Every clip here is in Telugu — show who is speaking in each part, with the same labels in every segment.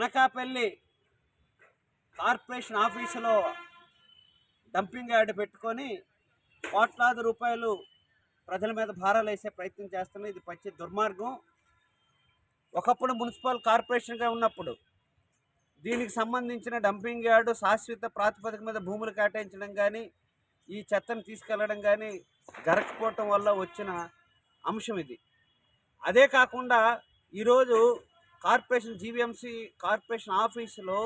Speaker 1: అనకాపల్లి కార్పొరేషన్ ఆఫీసులో డంపింగ్ యార్డ్ పెట్టుకొని కోట్లాది రూపాయలు ప్రజల మీద భారాలు వేసే ప్రయత్నం చేస్తున్న ఇది పచ్చి దుర్మార్గం. ఒకప్పుడు మున్సిపల్ కార్పొరేషన్గా ఉన్నప్పుడు దీనికి సంబంధించిన డంపింగ్ యార్డు శాశ్వత ప్రాతిపదిక మీద భూములు కేటాయించడం కానీ ఈ చెత్తను తీసుకెళ్ళడం కానీ జరగకపోవటం వల్ల వచ్చిన అంశం ఇది. అదే కాకుండా ఈరోజు కార్పొరేషన్ జీవీఎంసీ కార్పొరేషన్ ఆఫీసులో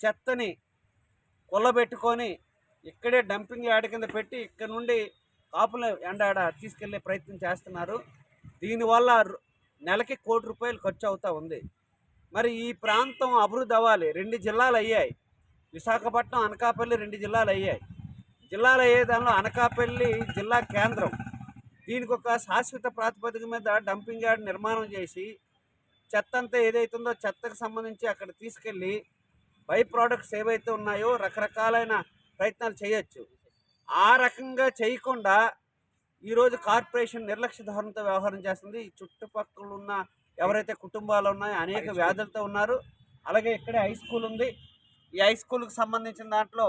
Speaker 1: చెత్తని కొల్లబెట్టుకొని ఇక్కడే డంపింగ్ యార్డ్ కింద పెట్టి ఇక్కడ నుండి కాపుల ఎండాడ తీసుకెళ్ళే ప్రయత్నం చేస్తున్నారు. దీనివల్ల నెలకి కోటి రూపాయలు ఖర్చు అవుతూ ఉంది. మరి ఈ ప్రాంతం అభివృద్ధి అవ్వాలి. రెండు జిల్లాలు అయ్యాయి. విశాఖపట్నం అనకాపల్లి రెండు జిల్లాలు అయ్యాయి. జిల్లాలు అయ్యే దానిలో అనకాపల్లి జిల్లా కేంద్రం. దీనికి ఒక శాశ్వత ప్రాతిపదిక మీద డంపింగ్ యార్డ్ నిర్మాణం చేసి చెత్త అంతా ఏదైతుందో చెత్తకు సంబంధించి అక్కడ తీసుకెళ్ళి బై ప్రోడక్ట్స్ ఏవైతే ఉన్నాయో రకరకాలైన ప్రయత్నాలు చేయొచ్చు. ఆ రకంగా చేయకుండా ఈరోజు కార్పొరేషన్ నిర్లక్ష్య ధోరణితో వ్యవహారం చేస్తుంది. ఈ చుట్టుపక్కల ఉన్న ఎవరైతే కుటుంబాలు ఉన్నాయో అనేక వ్యాధులతో ఉన్నారు. అలాగే ఇక్కడే హై స్కూల్ ఉంది. ఈ హై స్కూల్కి సంబంధించిన దాంట్లో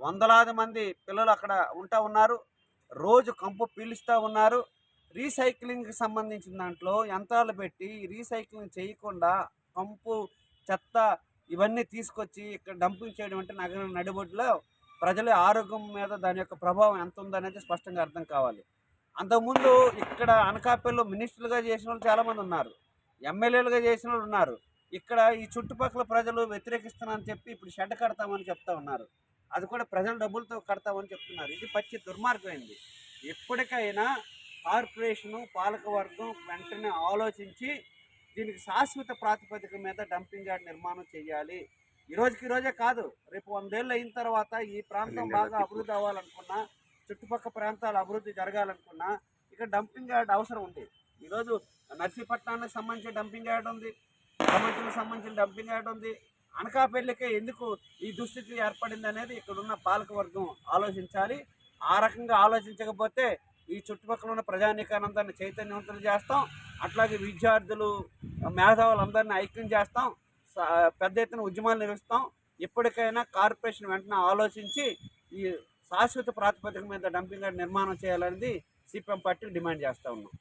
Speaker 1: వందలాది మంది పిల్లలు అక్కడ ఉంటా ఉన్నారు. రోజు కంపు పీలుస్తూ ఉన్నారు. రీసైక్లింగ్కి సంబంధించిన దాంట్లో యంత్రాలు పెట్టి రీసైక్లింగ్ చేయకుండా కంపు చెత్త ఇవన్నీ తీసుకొచ్చి ఇక్కడ డంపింగ్ చేయడం అంటే నగరం నడిబొడ్డులో ప్రజల ఆరోగ్యం మీద దాని యొక్క ప్రభావం ఎంత ఉందనేది స్పష్టంగా అర్థం కావాలి. అంతకుముందు ఇక్కడ అనకాపల్లిలో మినిస్టర్లుగా చేసిన వాళ్ళు చాలామంది ఉన్నారు. ఎమ్మెల్యేలుగా చేసిన వాళ్ళు ఉన్నారు. ఇక్కడ ఈ చుట్టుపక్కల ప్రజలు వ్యతిరేకిస్తున్నారని చెప్పి ఇప్పుడు షెడ్ కడతామని చెప్తా ఉన్నారు. అది కూడా ప్రజల డబ్బులతో కడతామని చెప్తున్నారు. ఇది పచ్చి దుర్మార్గమైంది. ఎప్పటికైనా కార్పొరేషను పాలకవర్గం వెంటనే ఆలోచించి దీనికి శాశ్వత ప్రాతిపదిక మీద డంపింగ్ యార్డ్ నిర్మాణం చేయాలి. ఈ రోజుకి రోజే కాదు రేపు వందేళ్ళు అయిన తర్వాత ఈ ప్రాంతం బాగా అభివృద్ధి అవ్వాలనుకున్నా చుట్టుపక్కల ప్రాంతాలు అభివృద్ధి జరగాలనుకున్నా ఇక్కడ డంపింగ్ యార్డ్ అవసరం ఉంది. ఈరోజు నర్సీపట్నానికి సంబంధించిన డంపింగ్ యార్డ్ ఉంది సమాచారం సంబంధించిన డంపింగ్ యార్డ్ ఉంది. అనకాపల్లికే ఎందుకు ఈ దుస్థితి ఏర్పడింది అనేది ఇక్కడున్న పాలకవర్గం ఆలోచించాలి. ఆ రకంగా ఆలోచించకపోతే ఈ చుట్టుపక్కల ఉన్న ప్రజానీకానందరిని చైతన్యవంతులు చేస్తాం. అట్లాగే విద్యార్థులు మేధావులందరినీ ఐక్యం చేస్తాం. పెద్ద ఎత్తున ఉద్యమాలు నిర్వహిస్తాం. ఇప్పటికైనా కార్పొరేషన్ వెంటనే ఆలోచించి ఈ శాశ్వత ప్రాతిపదిక మీద డంపింగ్ యార్డ్ నిర్మాణం చేయాలనేది సిపిఎం పార్టీ డిమాండ్ చేస్తూ ఉన్నాం.